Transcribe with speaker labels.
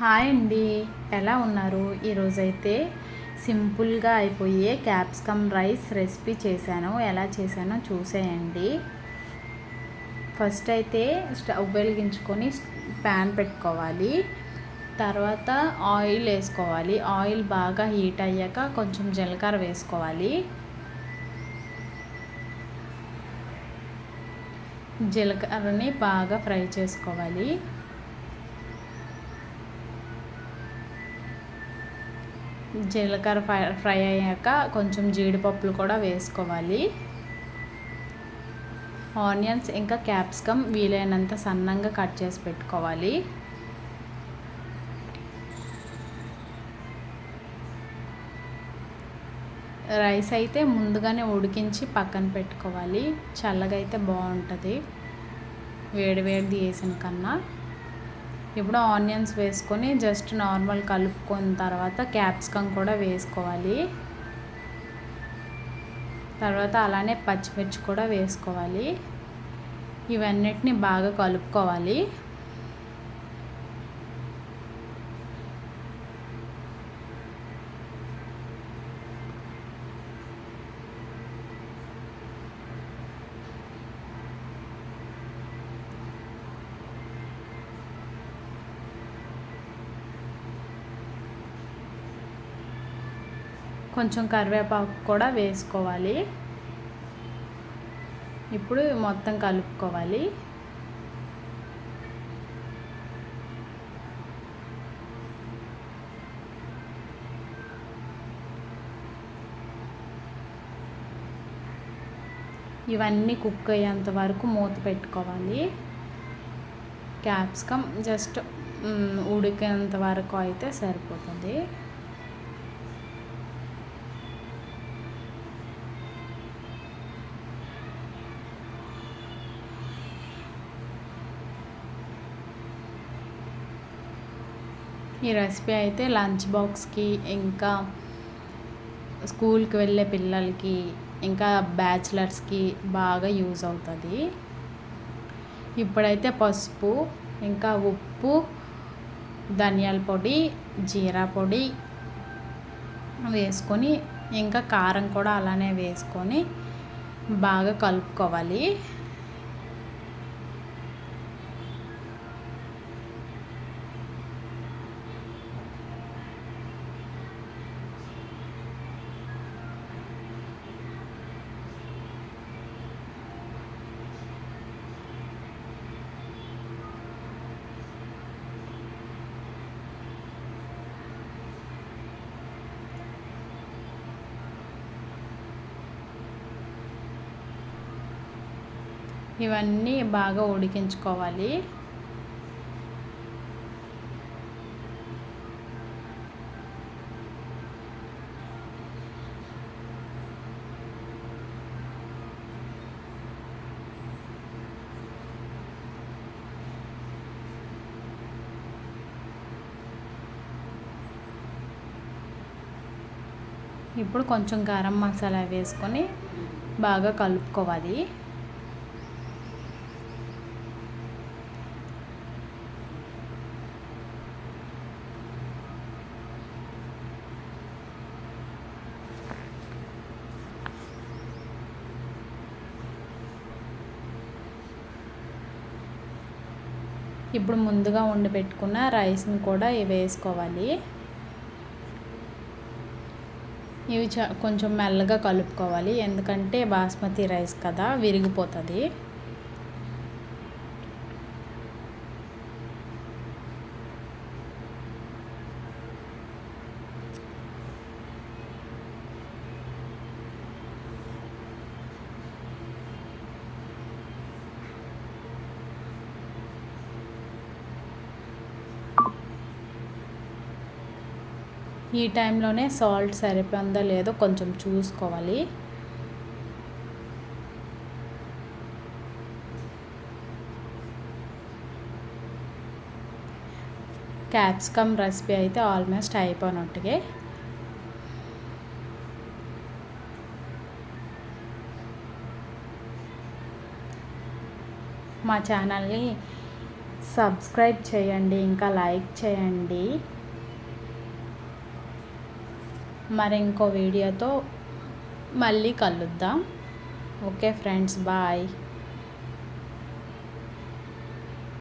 Speaker 1: Hi అండి. ఎలా ఉన్నారు? ఈరోజైతే సింపుల్గా అయిపోయే క్యాప్సికమ్ రైస్ రెసిపీ చేశాను. ఎలా చేశానో చూసేయండి. ఫస్ట్ అయితే స్టవ్ వెలిగించుకొని ప్యాన్ పెట్టుకోవాలి. తర్వాత ఆయిల్ వేసుకోవాలి. ఆయిల్ బాగా హీట్ అయ్యాక కొంచెం జీలకర్ర వేసుకోవాలి. జీలకర్రని బాగా ఫ్రై చేసుకోవాలి. జీలకర్ర ఫ్రై ఫ్రై అయ్యాక కొంచెం జీడిపప్పులు కూడా వేసుకోవాలి. ఆనియన్స్ ఇంకా క్యాప్సికమ్ వీలైనంత సన్నంగా కట్ చేసి పెట్టుకోవాలి. రైస్ అయితే ముందుగానే ఉడికించి పక్కన పెట్టుకోవాలి. చల్లగా అయితే బాగుంటుంది. వేడి వేడిది వేసిన కన్నా. ఇప్పుడు ఆనియన్స్ వేసుకొని జస్ట్ నార్మల్ కలుపుకున్న తర్వాత క్యాప్సికమ్ కూడా వేసుకోవాలి. తర్వాత అలానే పచ్చిమిర్చి కూడా వేసుకోవాలి. ఇవన్నిటిని బాగా కలుపుకోవాలి. కొంచెం కరివేపాకు కూడా వేసుకోవాలి. ఇప్పుడు మొత్తం కలుపుకోవాలి. ఇవన్నీ కుక్ అయ్యేంత వరకు మూత పెట్టుకోవాలి. క్యాప్సికమ్ జస్ట్ ఉడికేంత వరకు అయితే సరిపోతుంది. ఈ రెసిపీ అయితే లంచ్ బాక్స్కి ఇంకా స్కూల్కి వెళ్ళే పిల్లలకి ఇంకా బ్యాచిలర్స్కి బాగా యూజ్ అవుతుంది. ఇప్పుడైతే పసుపు ఇంకా ఉప్పు ధనియాల పొడి జీరా పొడి వేసుకొని ఇంకా కారం కూడా అలానే వేసుకొని బాగా కలుపుకోవాలి. ఇవన్నీ బాగా ఉడికించుకోవాలి. ఇప్పుడు కొంచెం గరం మసాలా వేసుకొని బాగా కలుపుకోవాలి. ఇప్పుడు ముందుగా వండి పెట్టుకున్న రైస్ని కూడా వేసుకోవాలి. ఇవి చ కొంచెం మెల్లగా కలుపుకోవాలి. ఎందుకంటే బాస్మతి రైస్ కదా విరిగిపోతుంది. ఈ టైంలోనే సాల్ట్ సరిపోందో లేదో కొంచెం చూసుకోవాలి. క్యాప్సికమ్ రెసిపీ అయితే ఆల్మోస్ట్ అయిపోయినట్టుగా. మా ఛానల్ని సబ్స్క్రైబ్ చేయండి ఇంకా లైక్ చేయండి. మరి ఇంకో వీడియోతో మళ్ళీ కలుద్దాం. Okay friends bye.